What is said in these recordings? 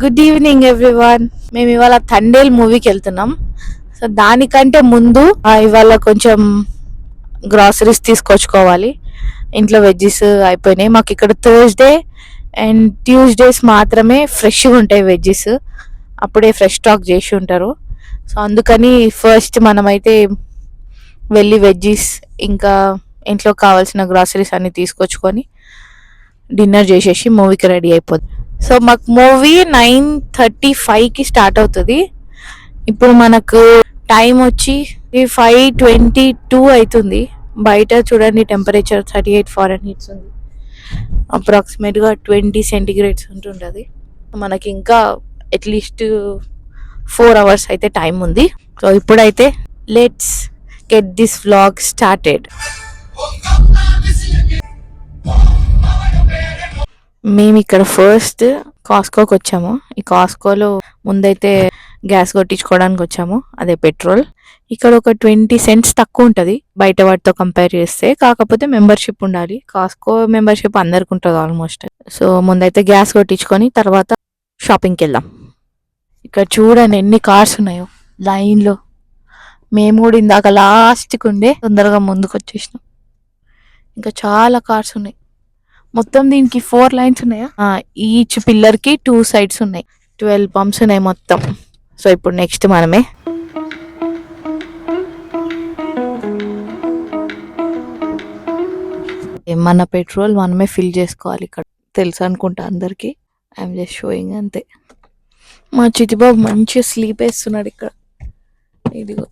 Good evening everyone మేము ఇవాళ థండేల్ మూవీకి వెళ్తున్నాం. సో దానికంటే ముందు ఇవాళ కొంచెం గ్రాసరీస్ తీసుకొచ్చుకోవాలి. ఇంట్లో వెజ్జెస్ అయిపోయినాయి. మాకు ఇక్కడ థర్స్డే అండ్ ట్యూస్డేస్ మాత్రమే ఫ్రెష్గా ఉంటాయి వెజ్జెస్ అప్పుడే ఫ్రెష్ స్టాక్ చేసి ఉంటారు. సో అందుకని ఫస్ట్ మనమైతే వెళ్ళి వెజ్జెస్ ఇంకా ఇంట్లో కావాల్సిన గ్రాసరీస్ అన్ని తీసుకొచ్చుకొని డిన్నర్ చేసేసి మూవీకి రెడీ అయిపోద్ది సో మాకు మూవీ నైన్ థర్టీ ఫైవ్కి స్టార్ట్ అవుతుంది. ఇప్పుడు మనకు టైం వచ్చి ఫైవ్ ట్వంటీ టూ అవుతుంది బయట చూడండి temperature thirty eight foreign heats ఉంది. అప్రాక్సిమేట్గా ట్వంటీ సెంటిగ్రేడ్స్ ఉంటుంటుంది మనకి ఇంకా అట్లీస్ట్ ఫోర్ అవర్స్ అయితే టైం ఉంది. సో ఇప్పుడైతే let's get this vlog started. మేము ఇక్కడ ఫస్ట్ కాస్కోకి వచ్చాము. ఈ కాస్కోలో ముందైతే గ్యాస్ కొట్టించుకోవడానికి వచ్చాము. అదే పెట్రోల్. ఇక్కడ ఒక ట్వంటీ సెంట్స్ తక్కువ ఉంటుంది. బయట వాటితో కంపేర్ చేస్తే. కాకపోతే మెంబర్షిప్ ఉండాలి. కాస్కో మెంబర్షిప్ అందరికి ఉంటుంది ఆల్మోస్ట్ సో ముందైతే గ్యాస్ కొట్టించుకొని తర్వాత షాపింగ్కి వెళ్దాం. ఇక్కడ చూడండి ఎన్ని కార్స్ ఉన్నాయో. లైన్లో మేము కూడా ఇందాక లాస్ట్కి ఉండే తొందరగా ముందుకు వచ్చేసినాం ఇంకా చాలా కార్స్ ఉన్నాయి. మొత్తం దీనికి ఫోర్ లైన్స్ ఉన్నాయా? ఈచ్ పిల్లర్కి టూ సైడ్స్ ఉన్నాయి. ట్వెల్వ్ పంప్స్ ఉన్నాయి మొత్తం. సో ఇప్పుడు నెక్స్ట్ మనమే. మన పెట్రోల్ మనమే ఫిల్ చేసుకోవాలి ఇక్కడ. తెలుసు అనుకుంటా అందరికి. ఐఎమ్ జస్ట్ షోయింగ్ అంతే. మా చితిబాబు మంచిగా స్లీప్ వేస్తున్నాడు ఇక్కడ. ఇదిగో.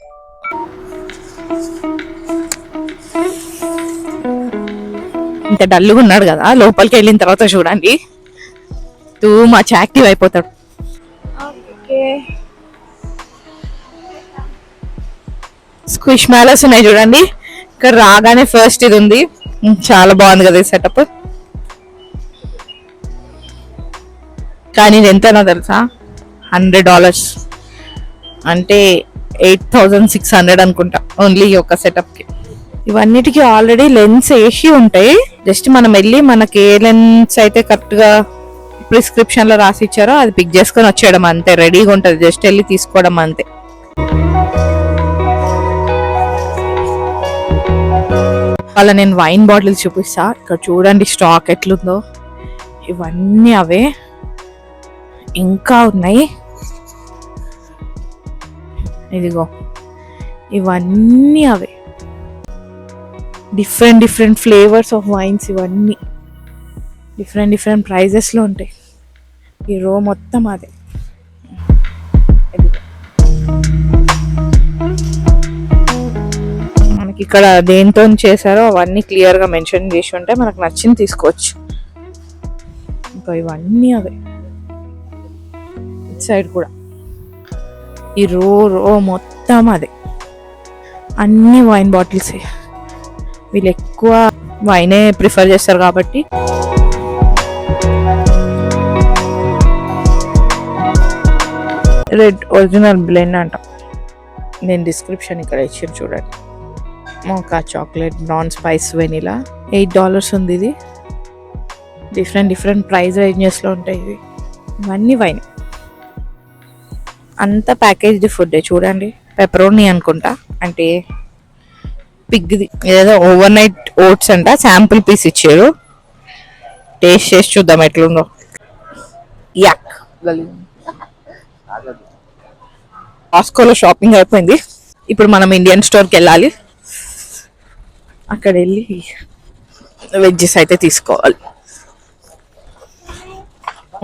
ఇంత డల్లుగా ఉన్నాడు కదా లోపలికి వెళ్ళిన తర్వాత చూడండి. టూ మచ్ యాక్టివ్ అయిపోతాడు. స్క్విష్ మ్యాలస్ ఉన్నాయి చూడండి. ఇక్కడ రాగానే ఫస్ట్ ఇది ఉంది. చాలా బాగుంది కదా ఈ సెటప్ కానీ ఇది ఎంతనో తెలుసా? హండ్రెడ్ డాలర్స్ అంటే ఎయిట్ థౌజండ్ సిక్స్ హండ్రెడ్ అనుకుంటా. ఓన్లీ ఈ ఒక సెటప్కి. ఇవన్నిటికీ ఆల్రెడీ లెన్స్ వేసి ఉంటాయి. జస్ట్ మనం వెళ్ళి మనకి ఏ లెన్స్ అయితే కరెక్ట్గా ప్రిస్క్రిప్షన్లో రాసి ఇచ్చారో అది పిక్ చేసుకొని వచ్చేయడం అంతే. రెడీగా ఉంటుంది. జస్ట్ వెళ్ళి తీసుకోవడం అంతే. వాళ్ళ నేను వైన్ బాటిల్స్ చూపిస్తా. ఇక్కడ చూడండి స్టాక్ ఎట్లుందో. ఇవన్నీ అవే. ఇంకా ఉన్నాయి. ఇదిగో. ఇవన్నీ అవే. Different different flavours of wines ఇవన్నీ. డిఫరెంట్ డిఫరెంట్ ప్రైజెస్లో ఉంటాయి. ఈ రో మొత్తం అదే. మనకి ఇక్కడ దేంతో చేశారో అవన్నీ క్లియర్గా మెన్షన్ చేసి ఉంటే మనకు నచ్చింది తీసుకోవచ్చు. ఇంకా ఇవన్నీ అవే. ఇటు సైడ్ కూడా. ఈ రో రో మొత్తం అదే. అన్ని వైన్ బాటిల్స్ వీళ్ళు ఎక్కువ వైనే ప్రిఫర్ చేస్తారు కాబట్టి. రెడ్ ఒరిజినల్ బ్లెండ్ అంట. నేను డిస్క్రిప్షన్ ఇక్కడ ఇచ్చిన చూడండి. Mocha chocolate brown spice vanilla eight dollars ఉంది ఇది. డిఫరెంట్ డిఫరెంట్ ప్రైస్ రేంజెస్లో ఉంటాయి ఇవి. ఇవన్నీ వైన్. అంతా ప్యాకేజ్డ్ ఫుడ్ చూడండి. పెపరోని అనుకుంటా. అంటే పిగ్ది ఏదో ఓవర్ నైట్ ఓట్స్ అంట శాంపుల్ పీస్ ఇచ్చారు. టేస్ట్ చేసి చూద్దాం ఎట్లుందో. యాక్. ఆస్కోలో షాపింగ్ అయిపోయింది. ఇప్పుడు మనం ఇండియన్ స్టోర్కి వెళ్ళాలి. అక్కడ వెళ్ళి వెజ్జెస్ అయితే తీసుకోవాలి.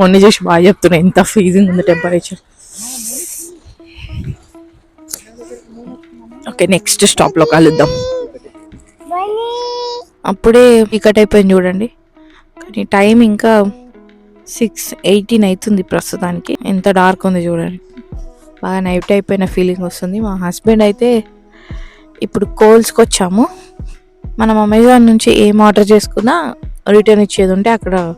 ఓన్లీ చేసి బాగా చెప్తున్నా ఎంత ఫ్రీజింగ్ ఉంది టెంపరేచర్ ఓకే నెక్స్ట్ స్టాప్లో కలుద్దాం. అప్పుడే టికెట్ అయిపోయింది చూడండి. కానీ టైం ఇంకా సిక్స్ ఎయిటీన్ అవుతుంది ప్రస్తుతానికి. ఎంత డార్క్ ఉంది చూడండి. బాగా నైట్ అయిపోయిన ఫీలింగ్ వస్తుంది. మా హస్బెండ్ అయితే ఇప్పుడు కోల్స్కి వచ్చాము మనం అమెజాన్ నుంచి ఏం ఆర్డర్ చేసుకున్నా రిటర్న్ ఇచ్చేది ఉంటే అక్కడ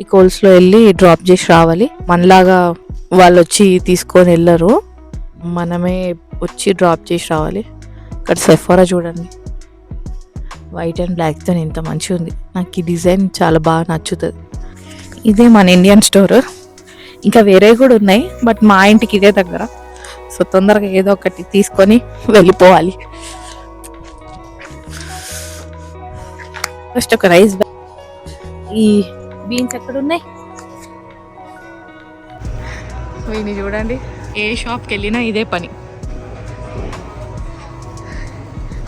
ఈ కోల్స్లో వెళ్ళి డ్రాప్ చేసి రావాలి. మనలాగా వాళ్ళు వచ్చి తీసుకొని వెళ్ళరు. మనమే వచ్చి డ్రాప్ చేసి రావాలి. ఇక్కడ సెఫోరా చూడండి. వైట్ అండ్ బ్లాక్తో ఎంత మంచిగా ఉంది. నాకు ఈ డిజైన్ చాలా బాగా నచ్చుతుంది. ఇదే మన ఇండియన్ స్టోర్ ఇంకా వేరే కూడా ఉన్నాయి బట్ మా ఇంటికి ఇదే దగ్గర. సో తొందరగా ఏదో ఒకటి తీసుకొని వెళ్ళిపోవాలి. ఫస్ట్ ఒక రైస్ బ్యాగ్ ఈ బీన్స్ ఎక్కడ ఉన్నాయి వీని చూడండి ఏ షాప్కి వెళ్ళినా ఇదే పని.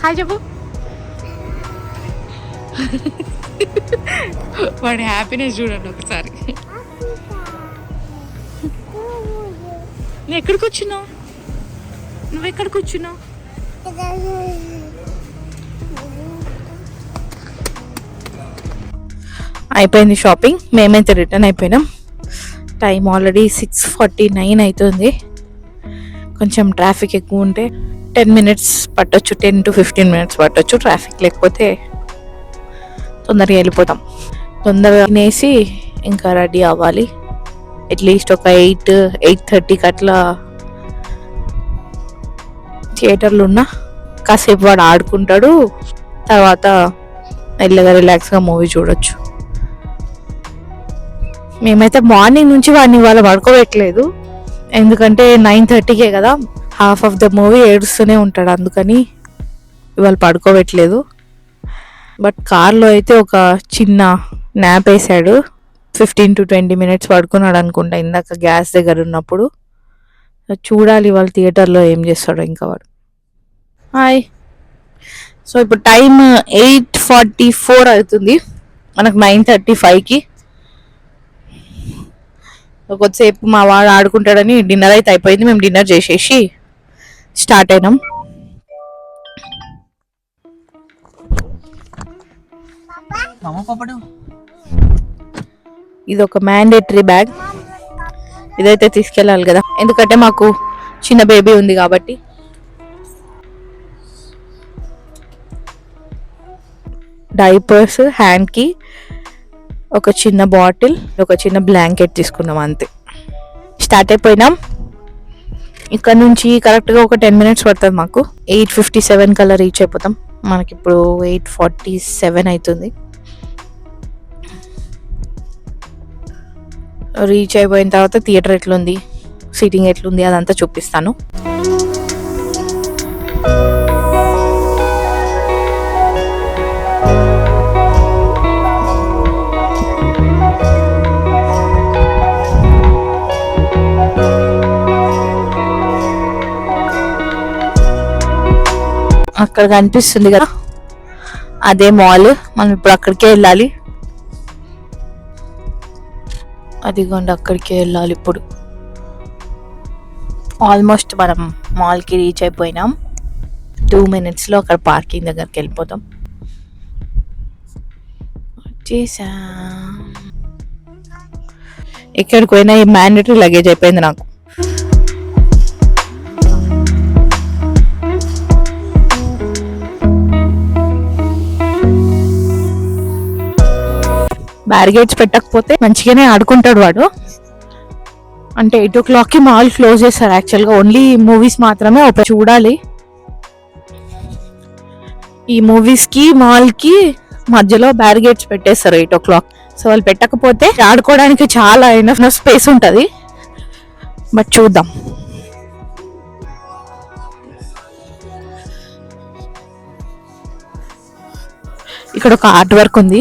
హాయ్ చెప్పు వాడి హ్యాపీనెస్ చూడండి ఒకసారి. నువ్వు ఎక్కడికి వచ్చినావు? నువ్వు ఎక్కడికి వచ్చినావు? అయిపోయింది షాపింగ్ మేమైతే రిటర్న్ అయిపోయినాం. Time already six forty nine అవుతుంది కొంచెం ట్రాఫిక్ ఎక్కువ ఉంటే టెన్ మినిట్స్ పట్టొచ్చు టెన్ టు ఫిఫ్టీన్ మినిట్స్ పట్టొచ్చు ట్రాఫిక్ లేకపోతే తొందరగా వెళ్ళిపోతాం. తొందరగా తినేసి ఇంకా రెడీ అవ్వాలి. అట్లీస్ట్ ఒక ఎయిట్ ఎయిట్ థర్టీకి అట్లా థియేటర్లు ఉన్నా. కాసేపు వాడు ఆడుకుంటాడు. తర్వాత మెల్లగా రిలాక్స్గా మూవీ చూడొచ్చు. మేమైతే మార్నింగ్ నుంచి వాడిని ఇవాళ పడుకోబెట్టలేదు. ఎందుకంటే నైన్ థర్టీకే కదా. హాఫ్ ఆఫ్ ద మూవీ ఏడుస్తూనే ఉంటాడు. అందుకని ఇవాళ పడుకోబెట్టలేదు. బట్ కార్లో అయితే ఒక చిన్న న్యాప్ వేసాడు. ఫిఫ్టీన్ టు ట్వంటీ మినిట్స్ పడుకున్నాడు అనుకుంటా ఇందాక గ్యాస్ దగ్గర ఉన్నప్పుడు. చూడాలి వాళ్ళు థియేటర్లో ఏం చేస్తాడో ఇంకా వాడు. హాయ్. సో ఇప్పుడు టైం ఎయిట్ ఫార్టీ ఫోర్ అవుతుంది. మనకు నైన్ థర్టీ ఫైవ్కి. కొద్దిసేపు మా వాడు ఆడుకుంటాడని డిన్నర్ అయితే అయిపోయింది. మేము డిన్నర్ చేసేసి స్టార్ట్ అయినాం. ఇది ఒక మ్యాండేటరీ బ్యాగ్ ఇదైతే తీసుకెళ్ళాలి కదా. ఎందుకంటే మాకు చిన్న బేబీ ఉంది కాబట్టి. డైపర్స్ హ్యాండ్కి ఒక చిన్న బాటిల్ ఒక చిన్న బ్లాంకెట్ తీసుకున్నాం అంతే. స్టార్ట్ అయిపోయినాం. ఇక్కడ నుంచి కరెక్ట్గా ఒక టెన్ మినిట్స్ పడుతుంది మాకు. ఎయిట్ ఫిఫ్టీ సెవెన్ కల్లా రీచ్ అయిపోతాం. మనకి ఇప్పుడు ఎయిట్ ఫార్టీ సెవెన్ అవుతుంది రీచ్ అయిపోయిన తర్వాత థియేటర్ ఎట్లుంది? సీటింగ్ ఎట్లుంది? అదంతా చూపిస్తాను. అక్కడ కనిపిస్తుంది కదా. అదే మాల్ మనం ఇప్పుడు అక్కడికే వెళ్ళాలి. అదిగోండి అక్కడికే వెళ్ళాలి ఇప్పుడు. ఆల్మోస్ట్ మనం మాల్కి రీచ్ అయిపోయినాం. టూ మినిట్స్లో అక్కడ పార్కింగ్ దగ్గరికి వెళ్ళిపోతాం. వచ్చేసా. ఎక్కడికి పోయినా ఈ మ్యాండేటరీ లగేజ్ అయిపోయింది నాకు. బ్యారిగేట్స్ పెట్టకపోతే మంచిగానే ఆడుకుంటాడు వాడు. అంటే ఎయిట్ ఓ క్లాక్కి మాల్ క్లోజ్ చేస్తారు యాక్చువల్గా ఓన్లీ మూవీస్ మాత్రమే ఓపెన్ చూడాలి. ఈ మూవీస్కి మాల్కి మధ్యలో బ్యారిగేట్స్ పెట్టేస్తారు ఎయిట్ ఓ క్లాక్ సో వాళ్ళు పెట్టకపోతే ఆడుకోవడానికి చాలా ఎనఫ్ స్పేస్ ఉంటుంది. బట్ చూద్దాం. ఇక్కడ ఒక ఆర్ట్ వర్క్ ఉంది.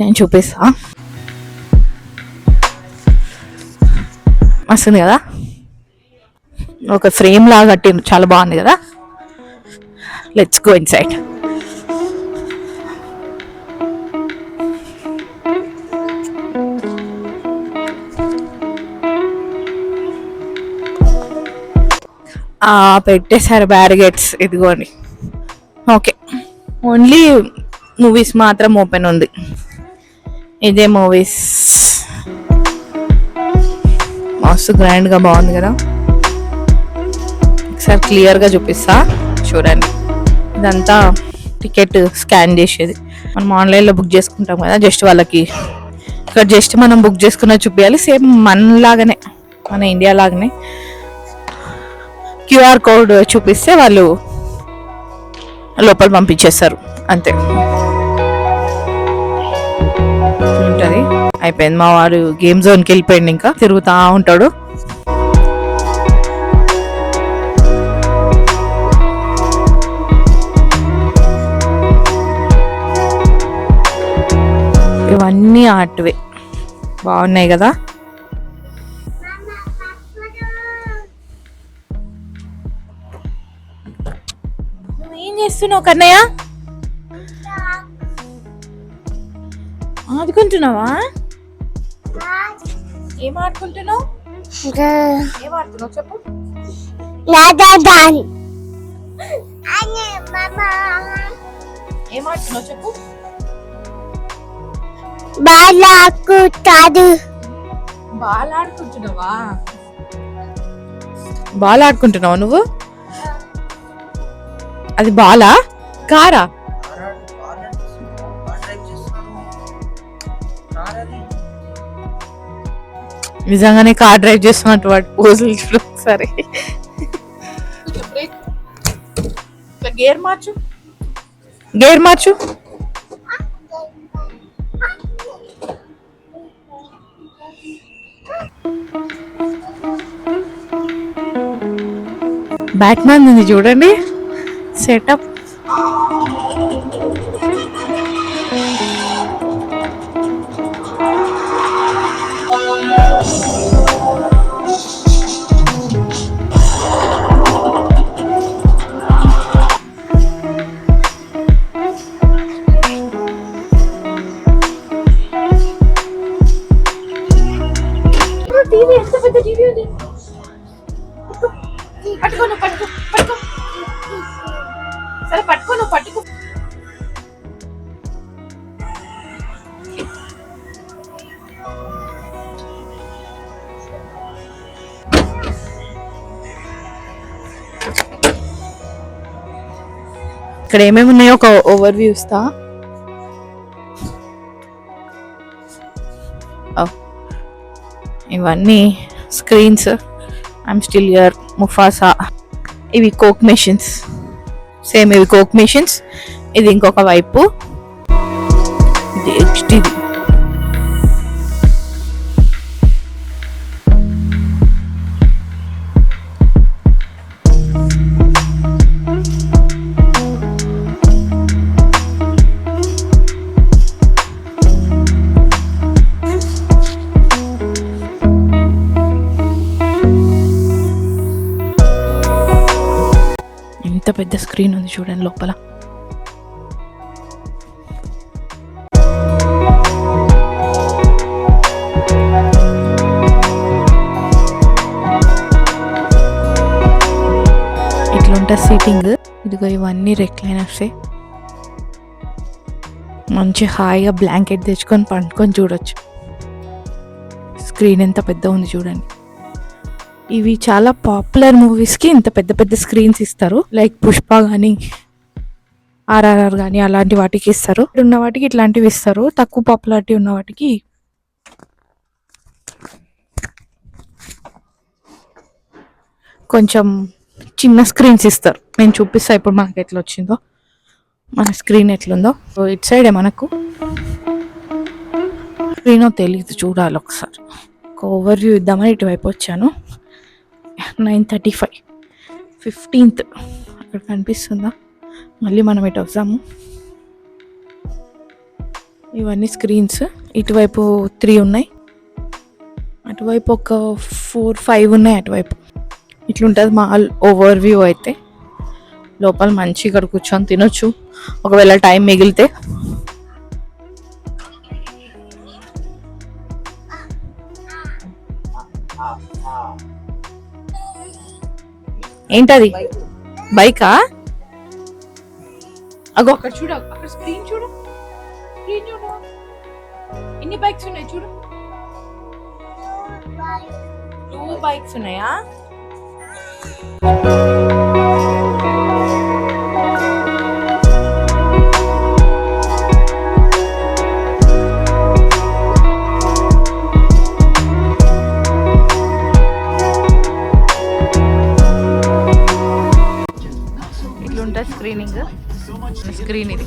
నేను చూపిస్తా. వస్తుంది కదా? ఒక ఫ్రేమ్ లాగా కట్టిండు చాలా బాగుంది కదా? లెట్స్ గో ఇన్ సైడ్ పెట్టేశారు బ్యారిగేట్స్ ఇదిగోండి. ఓకే ఓన్లీ మూవీస్ మాత్రం ఓపెన్ ఉంది. ఇదే మూవీస్ మస్తు గ్రాండ్గా బాగుంది కదా. ఒకసారి క్లియర్గా చూపిస్తా. చూడండి. ఇదంతా టికెట్ స్కాన్ చేసేది. మనం ఆన్లైన్లో బుక్ చేసుకుంటాం కదా జస్ట్ వాళ్ళకి. ఇక్కడ జస్ట్ మనం బుక్ చేసుకున్న చూపించాలి సేమ్ మనలాగానే మన ఇండియా లాగానే. క్యూఆర్ కోడ్ చూపిస్తే వాళ్ళు లోపల పంపించేస్తారు. అంతే. అయిపోయింది. మా వాడు గేమ్ జోన్కి వెళ్ళిపోయింది ఇంకా. తిరుగుతా ఉంటాడు. ఇవన్నీ ఆర్ట్వే. బాగున్నాయి కదా? ఏం చేస్తున్నావు కన్నయ్య? ఆదుకుంటున్నావా? ఏం ఆడుకుంటున్నావు? ఏం ఆడుతున్నావు చెప్పు. ఏం ఆడుతున్నావు చెప్పు. బాలకు కాదు బాల్ ఆడుకుంటున్నావా? బాల్ ఆడుకుంటున్నావా నువ్వు? అది బాలా? కారా? నిజంగానే కార్ డ్రైవ్ చేస్తున్నట్టు వాడు పోజులు చూడు ఒకసారి. గేర్ మార్చు. గేర్ మార్చు. బ్యాట్మ్యాన్ ఉంది చూడండి. సెటప్ ఇక్కడ ఏమేమి ఉన్నాయో ఒక ఓవర్ వ్యూ ఇస్తా ఇవన్నీ screens I'm still here Mufasa ఇవి కోక్ మెషిన్స్ సేమ్ ఇవి కోక్ మెషిన్స్ ఇది ఇంకొక వైపు. ఇది ఎంత పెద్ద స్క్రీన్ ఉంది చూడండి లోపల. ఇట్లుంటుంది సీటింగ్ ఇదిగో ఇవన్నీ రెక్లైనర్సే మంచి హాయిగా బ్లాంకెట్ తెచ్చుకొని పండుకొని చూడొచ్చు. స్క్రీన్ ఎంత పెద్ద ఉంది చూడండి. ఇవి చాలా పాపులర్ మూవీస్కి ఇంత పెద్ద పెద్ద స్క్రీన్స్ ఇస్తారు. లైక్ పుష్ప కానీ ఆర్ఆర్ఆర్ కానీ అలాంటి వాటికి ఇస్తారు. ఉన్న వాటికి ఇట్లాంటివి ఇస్తారు. తక్కువ పాపులారిటీ ఉన్న వాటికి. కొంచెం చిన్న స్క్రీన్స్ ఇస్తారు. నేను చూపిస్తా ఇప్పుడు మనకి ఎట్లా వచ్చిందో. మన స్క్రీన్ ఎట్లుందో. సో ఇటు సైడే మనకు. స్క్రీన్ తెలియదు చూడాలి ఒకసారి. ఒక ఓవర్ వ్యూ ఇద్దామని ఇటువైపు వచ్చాను. Nine thirty five. ఫిఫ్టీన్త్. అక్కడ కనిపిస్తుందా? మళ్ళీ మనం ఇటు వస్తాము ఇవన్నీ స్క్రీన్స్. ఇటువైపు త్రీ ఉన్నాయి. అటువైపు ఒక ఫోర్ ఫైవ్ ఉన్నాయి అటువైపు. ఇట్లుంటుంది మా ఓవర్ వ్యూ అయితే. లోపల మంచి ఇక్కడ కూర్చొని తినొచ్చు. ఒకవేళ టైం మిగిలితే ఏంటది? బైకా? అగో. అక్కడ చూడు అక్కడ స్క్రీన్ చూడు. స్క్రీన్ చూడు. ఎన్ని బైక్స్ ఉన్నాయి చూడు? టూ బైక్స్ ఉన్నాయా? స్క్రీన్ ఇది.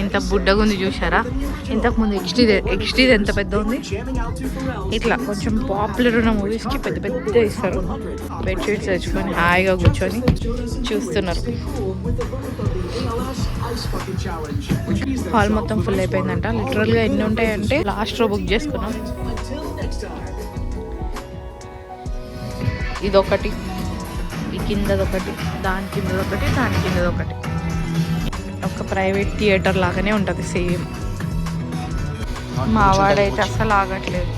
ఎంత బుడ్డగా ఉంది చూసారా ఇంతకు ముందు ఎక్స్టీ ఎక్స్టీ ఎంత పెద్ద ఉంది ఇట్లా కొంచెం పాపులర్ ఉన్న మూవీస్కి పెద్ద పెద్ద ఇస్తారు. బెడ్షీట్స్ తెచ్చుకొని హాయిగా కూర్చొని చూస్తున్నారు. హాల్ మొత్తం ఫుల్ అయిపోయిందంట. లిటరల్గా ఎన్ని ఉంటాయంటే లాస్ట్ రో బుక్ చేసుకున్నాం. ఇదొకటి. ఈ కిందదొకటి దాని కిందదొకటి దాని కిందదొకటి. ఒక ప్రైవేట్ థియేటర్ లాగానే ఉంటుంది సేమ్. మా వాడైతే అస్సలు ఆగట్లేదు.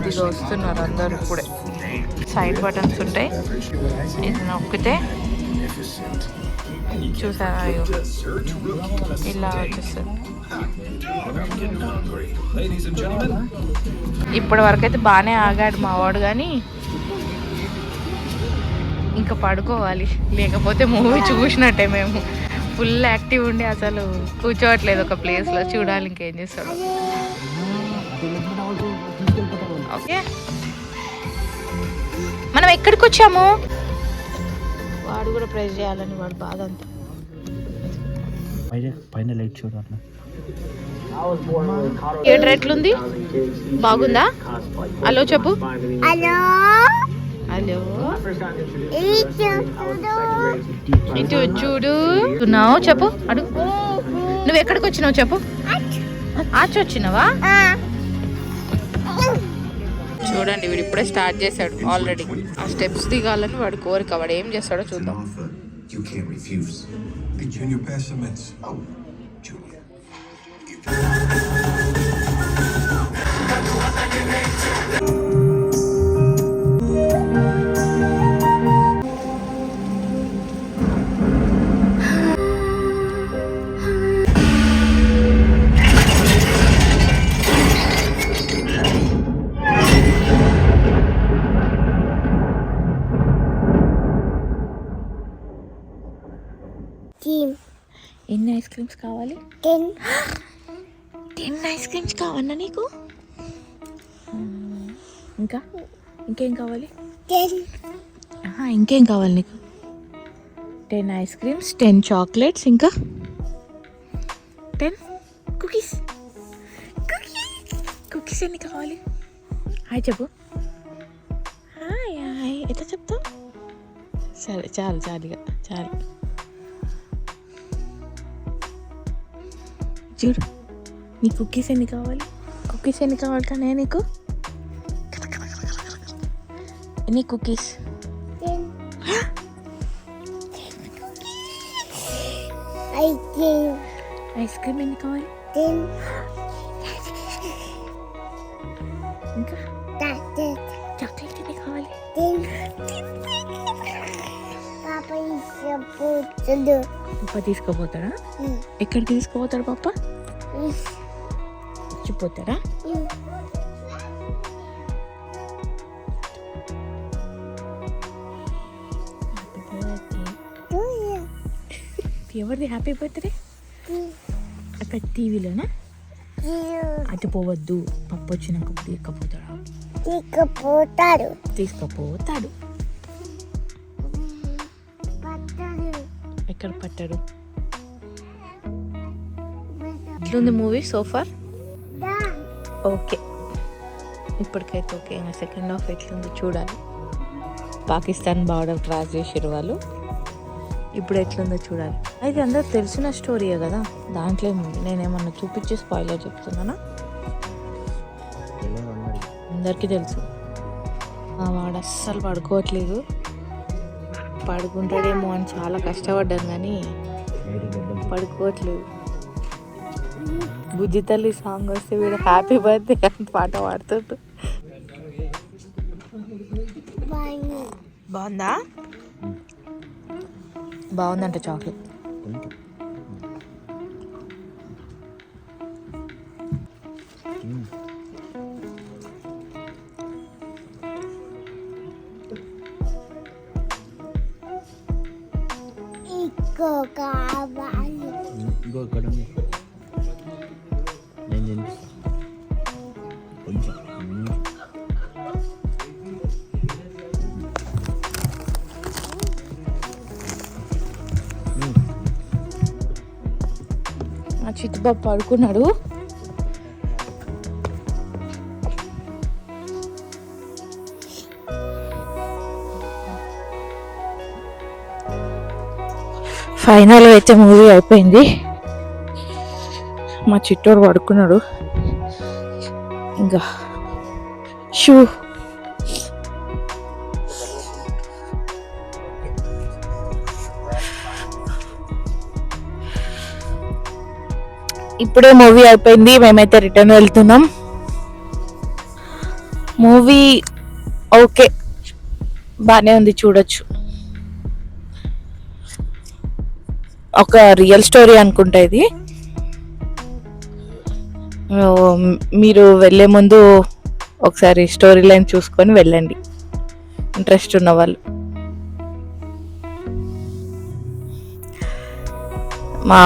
ఇదిగో వస్తున్నారు అందరు ఇప్పుడే. సైడ్ బటన్స్ ఉంటాయి. ఇది నొక్కితే చూసారా అయ్యో. ఇలా వచ్చేస్తుంది. ఇప్పటి వరకు అయితే బాగానే ఆగాడు మావాడు కానీ ఇంకా పడుకోవాలి. లేకపోతే మూవీ చూసినట్టే మేము. ఫుల్ యాక్టివ్ ఉండి అసలు. కూర్చోవట్లేదు ఒక ప్లేస్లో చూడాలి ఇంకేం చేస్తాడు ఓకే మనం ఎక్కడికి వచ్చాము? వాడు కూడా ప్రెస్ చేయాలని వాడు బాధ అంతా. పైన లైట్ చూడు అట్లా. థియేటర్ ఎట్లుంది? బాగుందా? హలో చెప్పు. హలో. హలో ఇటు చూడు ఉన్నావు? చెప్పు. అడుగు నువ్వు ఎక్కడికి వచ్చినావు చెప్పు. ఆచి వచ్చినావా? చూడండి వీడు ఇప్పుడే స్టార్ట్ చేశాడు ఆల్రెడీ. ఆ స్టెప్స్ దిగాలని వాడు కోరిక. వాడు ఏం చేస్తాడో చూద్దాం. You ఎన్ని ఐస్ క్రీమ్స్ కావాలి? టెన్. టెన్ ఐస్ క్రీమ్స్ కావన్నా నీకు? ఇంకా? ఇంకేం కావాలి? ఇంకేం కావాలి నీకు? Ten ice creams ten chocolates ఇంకా? టెన్? కుకీస్. కుకీస్ ఎన్ని కావాలి? హాయ్ చెప్పు. Hi hi. ఎట్లా చెప్తావు? సరే చాలు చాలు ఇక చాలు. చూడు నీ కుకీస్ ఎన్ని కావాలి కుకీస్ ఎన్ని కావాలి కానీ నీకు ఎన్ని కుకీస్ టెన్ ఐదు ఐస్ క్రీమ్ ఎన్ని కావాలి టెన్ ఇంకా టాటెట్ చాక్లెట్ ఎన్ని కావాలి టెన్ పాప ఇష్టపోతుంది పప్ప తీసుకుపోతాడా ఎక్కడికి తీసుకుపోతాడు పప్ప వచ్చిపోతాడా ఎవరిది హ్యాపీ బర్త్డే అక్కడ టీవీలోనా? అటు పోవద్దు పప్పు వచ్చినాక తీసుకుపోతాడా తీసుకుపోతాడు పట్టారు ఎక్కడ పట్టాడు? ఎట్లుంది మూవీ సోఫార్ ఓకే ఇప్పటికైతే ఓకే. ఇంకా సెకండ్ హాఫ్ ఎట్లుంది చూడాలి. పాకిస్తాన్ బార్డర్ క్రాస్ చేసారు వాళ్ళు. ఇప్పుడు ఎట్లుందో చూడాలి. అయితే అందరు తెలిసిన స్టోరీయే కదా? దాంట్లో ఏముంది నేనేమన్నా చూపించి స్పాయిలర్ చెప్తున్నానా? అందరికీ తెలుసు. ఆ వాడు అస్సలు పడుకోవట్లేదు. పడుకుంటాడేమో అని చాలా కష్టపడ్డాను కానీ పడుకోవట్లేదు. బుజ్జి తల్లి సాంగ్ వస్తే వీడు హ్యాపీ బర్త్డే అని పాట పాడుతుంటు బాగుందా. బాగుందంట చాక్లెట్ చిట్టుబాబు పడుకున్నాడు. ఫైనల్ అయితే మూవీ అయిపోయింది. మా చిట్టోడు పడుకున్నాడు. ఇంకా షూ ఇప్పుడే మూవీ అయిపోయింది మేమైతే రిటర్న్ వెళ్తున్నాం. మూవీ ఓకే బాగానే ఉంది చూడొచ్చు. ఒక రియల్ స్టోరీ అనుకుంటా ఇది. మీరు వెళ్ళే ముందు ఒకసారి స్టోరీ లైన్ చూసుకొని వెళ్ళండి. ఇంట్రెస్ట్ ఉన్న వాళ్ళు. మా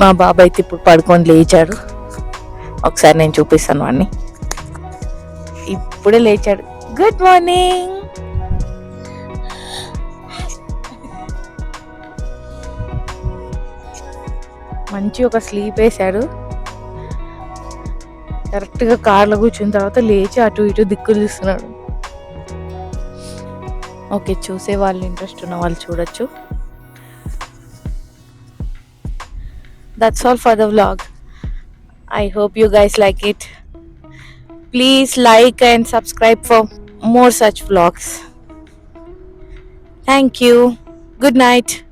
మా బాబాయ్ అయితే ఇప్పుడు పడుకొని లేచాడు. ఒకసారి నేను చూపిస్తాను వాడిని ఇప్పుడే లేచాడు. గుడ్ మార్నింగ్ మంచి ఒక స్లీప్ వేసాడు కరెక్ట్గా కార్లో కూర్చున్న తర్వాత లేచి అటు ఇటు దిక్కులు చూస్తున్నాడు. ఓకే చూసే వాళ్ళు ఇంట్రెస్ట్ ఉన్న వాళ్ళు చూడొచ్చు. That's all for the vlog. I hope you guys like it. Please like and subscribe for more such vlogs. Thank you. Good night